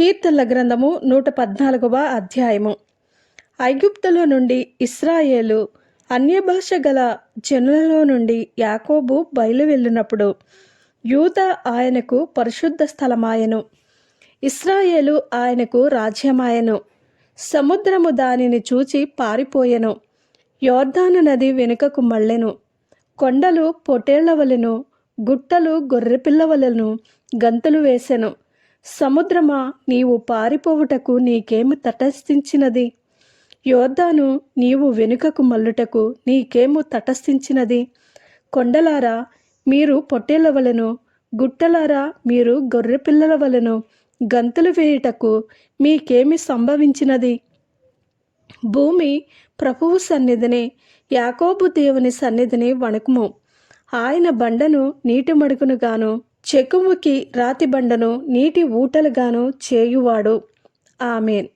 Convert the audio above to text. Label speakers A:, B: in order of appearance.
A: కీర్తనల గ్రంథము నూట పద్నాలుగవ అధ్యాయము. ఐగుప్తులో నుండి ఇస్రాయేలు అన్యభాష గల జనులలో నుండి యాకోబు బయలు వెళ్ళినప్పుడు యూత ఆయనకు పరిశుద్ధ స్థలమాయను. ఇస్రాయేలు ఆయనకు రాజ్యమాయను. సముద్రము దానిని చూచి పారిపోయెను. యోర్ధాను నది వెనుకకు మళ్ళెను. కొండలు పొటేళ్ళ వలెను గుట్టలు గొర్రెపిల్ల వలెను గంతులు వేసెను. సముద్రమా నీవు పారిపోవుటకు నీకేమి తటస్థించినది? యోర్దాను నీవు వెనుకకు మల్లుటకు నీకేము తటస్థించినది? కొండలారా మీరు పొట్టేల వలెను గుట్టలారా మీరు గొర్రెపిల్లల వలెను గంతులు వేయుటకు మీకేమి సంభవించినది? భూమి ప్రభువు సన్నిధిని యాకోబు దేవుని సన్నిధిని వణుకుము. ఆయన బండను నీటి మడుగునుగాను చెకుముకి రాతి బండను నీటి ఊటలుగాను చేయువాడు. ఆమెన్.